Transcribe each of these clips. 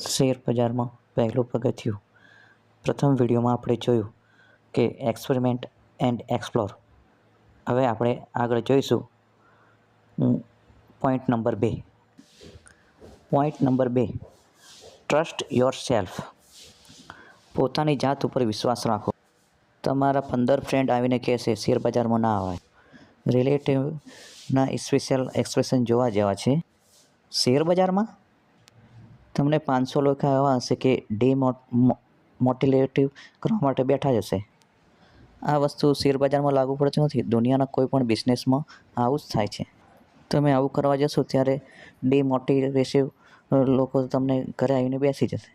Share બજારમાં પહેલું પગથિયું. પ્રથમ વિડીયોમાં આપણે જોયું કે એક્સપેરિમેન્ટ એન્ડ એક્સપ્લોર. હવે આપણે આગળ જોઈશું પોઈન્ટ નંબર બે. પોઈન્ટ નંબર બે. ટ્રસ્ટ યોર સેલ્ફ પોતાની જાત ઉપર વિશ્વાસ રાખો. તમારા પંદર ફ્રેન્ડ આવીને કહેશે, શેર બજારમાં ના આવે. રિલેટિવના સ્પેશિયલ એક્સપ્રેશન જોવા જેવા છે. શેર બજારમાં તમને પાંચસો લોકો એવા હશે કે ડી મોટિવેટિવ કરવા માટે બેઠા જ હશે. આ વસ્તુ શેર બજારમાં લાગુ પડતી નથી. દુનિયાના કોઈ પણ બિઝનેસમાં આવું જ થાય છે. તમે આવું કરવા જશો ત્યારે ડીમોટિવેટિવ લોકો તમને ઘરે આવીને બેસી જશે.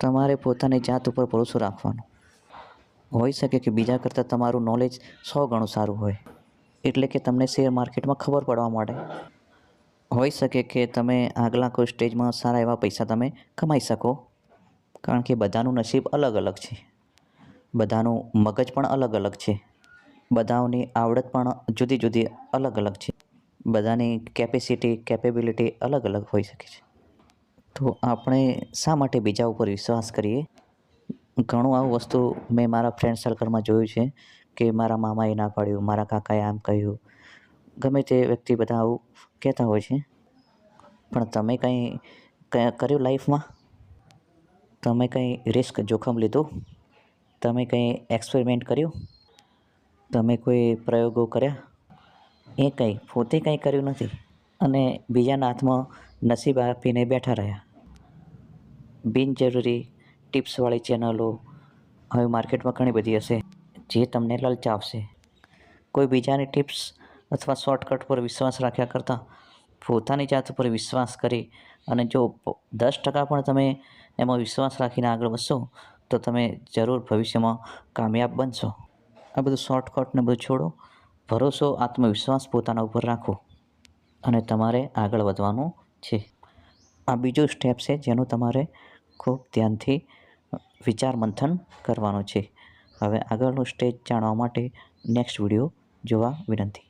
તમારે પોતાની જાત ઉપર ભરોસો રાખવાનો. હોઈ શકે કે બીજા કરતાં તમારું નોલેજ સો ગણું સારું હોય. એટલે કે તમને શેર માર્કેટમાં ખબર પડવા માટે હોઈ શકે કે તમે આગલા કોઈ સ્ટેજમાં સારા એવા પૈસા તમે કમાઈ શકો. કારણ કે બધાનું નસીબ અલગ અલગ છે. બધાનું મગજ પણ અલગ અલગ છે. બધાઓની આવડત પણ જુદી જુદી અલગ અલગ છે. બધાની કેપેસિટી કેપેબિલિટી અલગ અલગ હોઈ શકે છે. તો આપણે શા માટે બીજા ઉપર વિશ્વાસ કરીએ? ઘણું આવું વસ્તુ મેં મારા ફ્રેન્ડ સર્કલમાં જોયું છે કે મારા મામાએ ના પાડ્યું, મારા કાકાએ આમ કહ્યું ગમે તે વ્યક્તિ બધા આવું કહેતા હોય છે. પણ તમે કંઈ કર્યું લાઈફમાં? તમે કંઈ રિસ્ક જોખમ લીધું? તમે કંઈ એક્સપેરિમેન્ટ કર્યું? તમે કોઈ પ્રયોગો કર્યા? એ કંઈ પોતે કંઈ કર્યું નથી અને બીજાના હાથમાં નસીબ આપીને બેઠા રહ્યા. બિનજરૂરી ટિપ્સવાળી ચેનલો હવે માર્કેટમાં ઘણી બધી હશે જે તમને લલચાવશે. કોઈ બીજાની ટિપ્સ અથવા શોર્ટકટ પર વિશ્વાસ રાખ્યા કરતાં પોતાની જાત ઉપર વિશ્વાસ કરી અને જો દસ ટકા પણ તમે એમાં વિશ્વાસ રાખીને આગળ વધશો, તો તમે જરૂર ભવિષ્યમાં કામયાબ બનશો. આ બધું શોર્ટકટને બધું છોડો. ભરોસો, આત્મવિશ્વાસ પોતાના ઉપર રાખો અને તમારે આગળ વધવાનું છે. આ બીજું સ્ટેપ છે જેનું તમારે ખૂબ ધ્યાનથી વિચાર મંથન કરવાનું છે. હવે આગળનું સ્ટેજ જાણવા માટે નેક્સ્ટ વીડિયો જોવા વિનંતી.